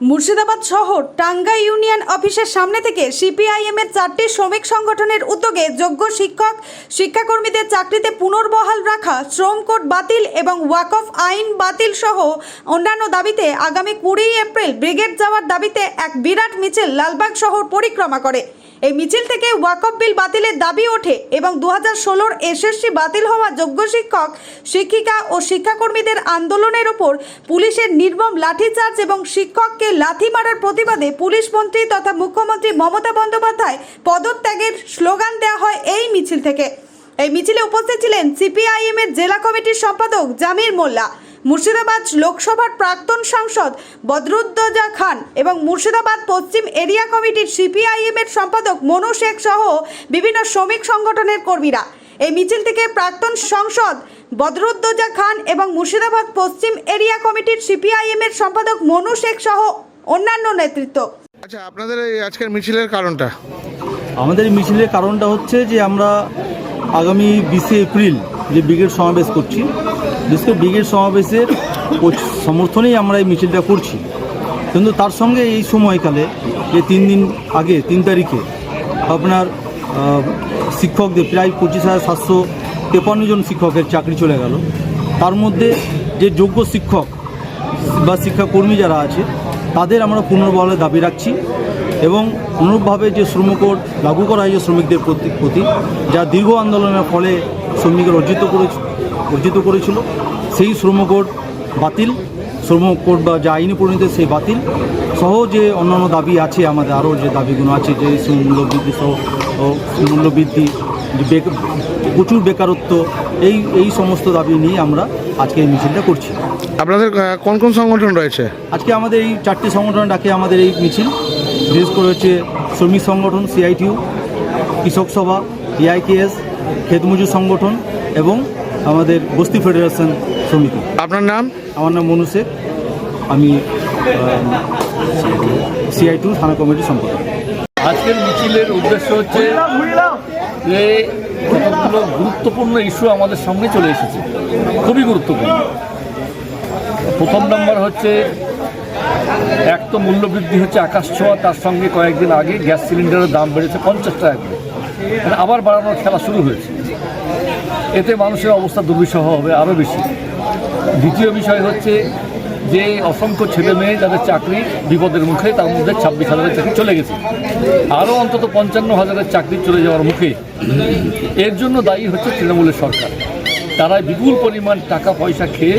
মুর্শিদাবাদ শহর টাঙ্গা ইউনিয়ন অফিসের সামনে থেকে সিপিআইএম এর চারটি শ্রমিক সংগঠনের উদ্যোগে যোগ্য শিক্ষক, শিক্ষাকর্মীদের চাকরিতে পুনর্বহাল রাখা, শ্রম কোড বাতিল এবং ওয়াকফ আইন বাতিল সহ অন্যান্য দাবিতে আগামী কুড়ি এপ্রিল ব্রিগেড যাওয়ার দাবিতে এক বিরাট মিছিল লালবাগ শহর পরিক্রমা করে। এই মিছিল থেকে ওয়াকফ বিল বাতিলের দাবি ওঠে এবং দু হাজার ষোলোর এসএসসি বাতিল হওয়া যোগ্য শিক্ষক, শিক্ষিকা ও শিক্ষাকর্মীদের আন্দোলনের ওপর পুলিশের নির্মম লাঠিচার্জ এবং শিক্ষককে লাথি মারার প্রতিবাদে পুলিশ মন্ত্রী তথা মুখ্যমন্ত্রী মমতা বন্দ্যোপাধ্যায় পদত্যাগের স্লোগান দেওয়া হয় এই মিছিল থেকে। এই মিছিলে উপস্থিত ছিলেন সিপিআইএম এর জেলা কমিটির সম্পাদক জামির মোল্লা। মুর্শিদাবাদ লোকসভার প্রাক্তন সাংসদ বদরুদ্দোজা খান এবং মুর্শিদাবাদ পশ্চিম এরিয়া কমিটির সিপিআইএম এর সম্পাদক মনু শেখ সহ বিভিন্ন শ্রমিক সংগঠনের কর্মীরা। এই মিছিল থেকে প্রাক্তন সংসদ বদরুদ্দোজা খান এবং মুর্শিদাবাদ পশ্চিম এরিয়া কমিটির সিপিআইএম এর সম্পাদক মনু শেখ সহ অন্যান্য নেতৃত্ব। আচ্ছা আপনাদের এই আজকের মিছিলের কারণটা? আমাদের এই মিছিলের কারণটা হচ্ছে যে আমরা আগামী বিশে এপ্রিল যে ব্রিগেড সমাবেশ করছি বিশেষ ব্রিগেড সমাবেশের সমর্থনেই আমরা এই মিছিলটা করছি। কিন্তু তার সঙ্গে এই সময়কালে, যে তিন দিন আগে, তিন তারিখে আপনার শিক্ষকদের প্রায় পঁচিশ হাজার সাতশো তেপান্ন জন শিক্ষকের চাকরি চলে গেল। তার মধ্যে যে যোগ্য শিক্ষক বা শিক্ষাকর্মী যারা আছে, তাদের আমরা পুনর্বহালের দাবি রাখছি এবং অনুরূপভাবে যে শ্রম কোড লাগু করা হয়েছে শ্রমিকদের প্রতি প্রতি, যা দীর্ঘ আন্দোলনের ফলে শ্রমিকের অর্জিত করে অর্জিত করেছিল সেই শ্রম কোড বাতিল শ্রম কোড বা যে আইনি পরিণত সেই বাতিল সহ যে অন্যান্য দাবি আছে আমাদের আরও যে দাবিগুলো আছে যে মূল্যবৃদ্ধি সহ মূল্যবৃদ্ধি প্রচুর বেকারত্ব এই এই সমস্ত দাবি নিয়ে আমরা আজকে এই মিছিলটা করছি। আপনাদের কোন কোন সংগঠন রয়েছে? আজকে আমাদের এই চারটি সংগঠন ডাকে আমাদের এই মিছিল বিশেষ করে হচ্ছে শ্রমিক সংগঠন সিআইটিউ কৃষক সভা এআইকেএস খেতমজুর সংগঠন এবং আমাদের বস্তি ফেডারেশন সমিতি। আপনার নাম? আমার নাম মনু শেখ। আমি সিআই টু থানা কমিটির সম্পাদক। আজকের মিছিলের উদ্দেশ্য হচ্ছে যে কতগুলো গুরুত্বপূর্ণ ইস্যু আমাদের সামনে চলে এসেছে। খুবই গুরুত্বপূর্ণ। প্রথম নম্বর হচ্ছে এক তো মূল্যবৃদ্ধি হচ্ছে আকাশ ছোঁয়া তার সঙ্গে কয়েকদিন আগে গ্যাস সিলিন্ডারের দাম বেড়েছে পঞ্চাশ টাকা করে। মানে আবার বাড়ানোর খেলা শুরু হয়েছে। এতে মানুষের অবস্থা দুর্বিষহ হবে আরও বেশি। দ্বিতীয় বিষয় হচ্ছে যে অসংখ্য ছেলে মেয়ে যাদের চাকরি বিপদের মুখে, তার মধ্যে ছাব্বিশ হাজারের চাকরি চলে গেছে। আরও অন্তত পঞ্চান্ন হাজারের চাকরি চলে যাওয়ার মুখে এর জন্য দায়ী হচ্ছে তৃণমূলের সরকার। তারা বিপুল পরিমাণ টাকা পয়সা খেয়ে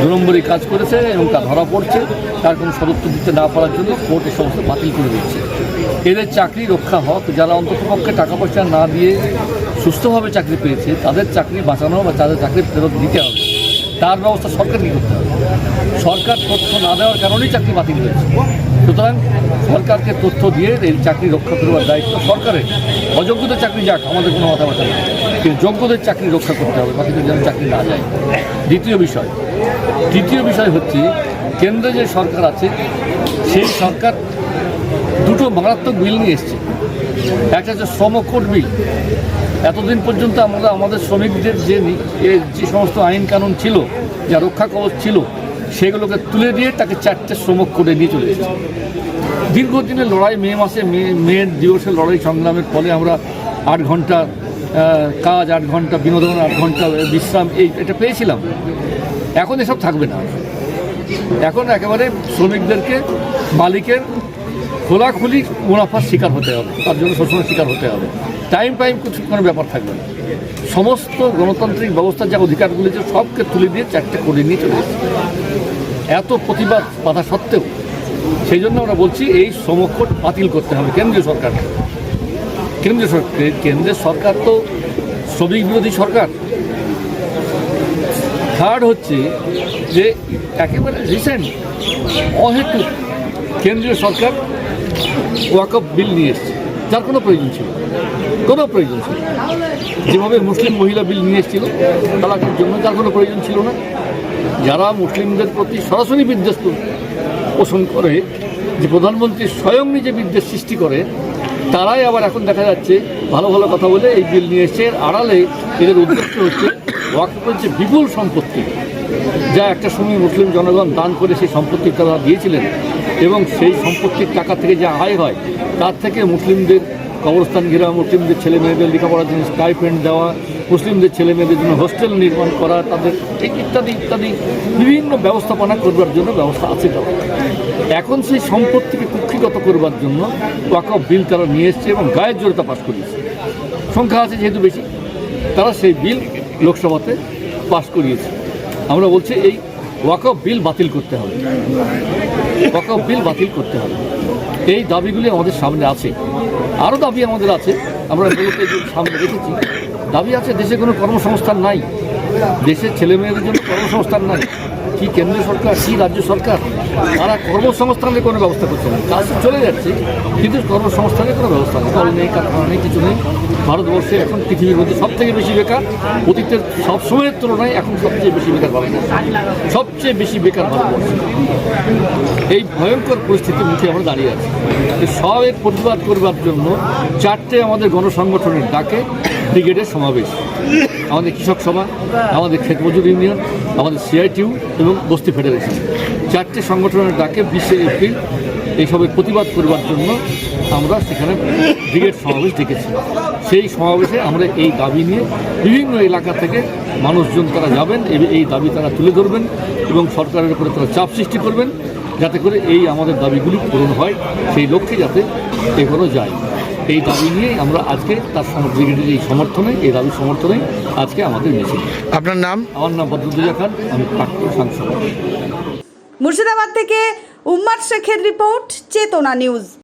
দু কাজ করেছে এবং তা ধরা পড়ছে। তার কোনো সদত্ব দিতে না পারার জন্য কোর্ট এ সমস্ত বাতিল করে দিচ্ছে এদের চাকরি রক্ষা হোক, যারা অন্ততপক্ষে টাকা পয়সা না দিয়ে সুস্থভাবে চাকরি পেয়েছে, তাদের চাকরি বাঁচানো বা তাদের চাকরি ফেরত দিতে হবে। তার ব্যবস্থা সরকারকে করতে হবে। সরকার তথ্য না দেওয়ার কারণেই চাকরি বাতিল হয়েছে। সুতরাং সরকারকে তথ্য দিয়ে এই চাকরি রক্ষা করবার দায়িত্ব সরকারের। অযোগ্যদের চাকরি যাক, আমাদের কোনো মাথা ব্যথা নেই। কিন্তু যোগ্যদের চাকরি রক্ষা করতে হবে, বাকিদের যেন চাকরি না যায়। দ্বিতীয় বিষয় তৃতীয় বিষয় হচ্ছে, কেন্দ্রে যে সরকার আছে, সেই সরকার দুটো মারাত্মক বিল নিয়ে এসছে। একটা হচ্ছে শ্রম কোড বিল। এতদিন পর্যন্ত আমরা আমাদের শ্রমিকদের যে যে সমস্ত আইন কানুন ছিল, যা রক্ষা কবচ ছিল, সেগুলোকে তুলে দিয়ে তাকে চারটে শ্রম কোডে নিয়ে চলে এসেছে। দীর্ঘদিনের লড়াই, মে মাসে মে মেয়ের দিবসের লড়াই সংগ্রামের ফলে আমরা আট ঘণ্টা কাজ আট ঘণ্টা, বিনোদন আট ঘণ্টা, বিশ্রাম, এই এটা পেয়েছিলাম। এখন এসব থাকবে না। এখন একেবারে শ্রমিকদেরকে মালিকের খোলাখুলি মুনাফার শিকার হতে হবে, তার জন্য সবসময় শিকার হতে হবে। টাইম টাইম কিছু কোনো ব্যাপার থাকবে না। সমস্ত গণতান্ত্রিক ব্যবস্থার যা অধিকারগুলি যে সবকে তুলে দিয়ে চারটে করে নিয়ে চলে এত প্রতিবাদ বাধা সত্ত্বেও, সেই জন্য আমরা বলছি এই সমকট বাতিল করতে হবে কেন্দ্রীয় সরকারকে। কেন্দ্রীয় সরকার, কেন্দ্রের সরকার তো শ্রমিক বিরোধী সরকার। থার্ড হচ্ছে যে একেবারে রিসেন্ট অহেতুক কেন্দ্রীয় সরকার ওয়াকফ বিল নিয়ে এসছে। যার কোনো প্রয়োজন ছিল। কোনো প্রয়োজন ছিল যেভাবে মুসলিম মহিলা বিল নিয়ে এসেছিল, তালাকের জন্য যার কোনো প্রয়োজন ছিল না। যারা মুসলিমদের প্রতি সরাসরি বিদ্বেষ পোষণ করে, যে প্রধানমন্ত্রী স্বয়ং নিজে বিদ্বেষ সৃষ্টি করে, তারাই আবার এখন দেখা যাচ্ছে ভালো ভালো কথা বলে এই বিল নিয়ে এসছে। আড়ালে এদের উদ্দেশ্য হচ্ছে ওয়াকফের যে বিপুল সম্পত্তি, যা একটা সময় মুসলিম জনগণ দান করে সেই সম্পত্তি তারা দিয়েছিলেন এবং সেই সম্পত্তির টাকা থেকে যা আয় হয়, তার থেকে মুসলিমদের কবরস্থান ঘেরা, মুসলিমদের ছেলে মেয়েদের লেখাপড়ার জন্য স্টাইপেন্ড দেওয়া, মুসলিমদের ছেলে মেয়েদের জন্য হোস্টেল নির্মাণ করা, তাদের ইত্যাদি ইত্যাদি বিভিন্ন ব্যবস্থাপনা করবার জন্য ব্যবস্থা আছে তাদের। এখন সেই সম্পত্তিকে কুক্ষিগত করবার জন্য ওয়াকফ বিল তারা নিয়ে এসছে এবং গায়ের জোরে তা পাশ করিয়েছে। সংখ্যা আছে যেহেতু বেশি, তারা সেই বিল লোকসভাতে পাশ করিয়েছে। আমরা বলছি এই ওয়াকফ বিল বাতিল করতে হবে। ওয়াকফ বিল বাতিল করতে হবে। এই দাবিগুলি আমাদের সামনে আছে। আরও দাবি আমাদের আছে। আমরা মূলত সামনে রেখেছি। দাবি আছে, দেশে কোনো কর্মসংস্থান নাই। দেশের ছেলেমেয়েদের জন্য কর্মসংস্থান নাই। কি কেন্দ্র সরকার, কি রাজ্য সরকার, তারা কর্মসংস্থানের কোনো ব্যবস্থা করছে না। কাজ চলে যাচ্ছে, কিন্তু কর্মসংস্থানের কোনো ব্যবস্থা নেই। কল নেই, কারখানা নেই, কিছু নেই। ভারতবর্ষে এখন পৃথিবীর মধ্যে সব থেকে বেশি বেকার। অতীতের সব সময়ের তুলনায় এখন সবচেয়ে বেশি বেকার ভারতবর্ষ সবচেয়ে বেশি বেকার ভারতবর্ষ এই ভয়ঙ্কর পরিস্থিতির মুখে আমরা দাঁড়িয়ে আছি। সবের প্রতিবাদ করবার জন্য চারটে আমাদের গণসংগঠনের ডাকে ব্রিগেডের সমাবেশ। আমাদের কৃষক সভা, আমাদের ক্ষেত মজুর ইউনিয়ন, আমাদের সিআইটিউ এবং বস্তি ফেডারেশন। চারটে সংগঠনের ডাকে বিশে এপ্রিল এইসবের প্রতিবাদ করবার জন্য আমরা সেখানে ব্রিগেড সমাবেশ ডেকেছি। সেই সমাবেশে আমরা এই দাবি নিয়ে বিভিন্ন এলাকা থেকে মানুষজন তারা যাবেন এই দাবি তারা তুলে ধরবেন এবং সরকারের উপরে তারা চাপ সৃষ্টি করবেন, যাতে করে এই আমাদের দাবিগুলি পূরণ হয়, সেই লক্ষ্যে যাতে এগোনো যায়। এই দাবি নিয়ে আমরা আজকে তার ব্রিগেডের এই সমর্থনে এই দাবি সমর্থনে আজকে আমাদের মিছিল। আপনার নাম? আমার নাম বদরুদ্দুজা খান আমি প্রাক্তন সাংসদ। মুর্শিদাবাদ থেকে উম্মাদ শেখের রিপোর্ট চেতনা নিউজ।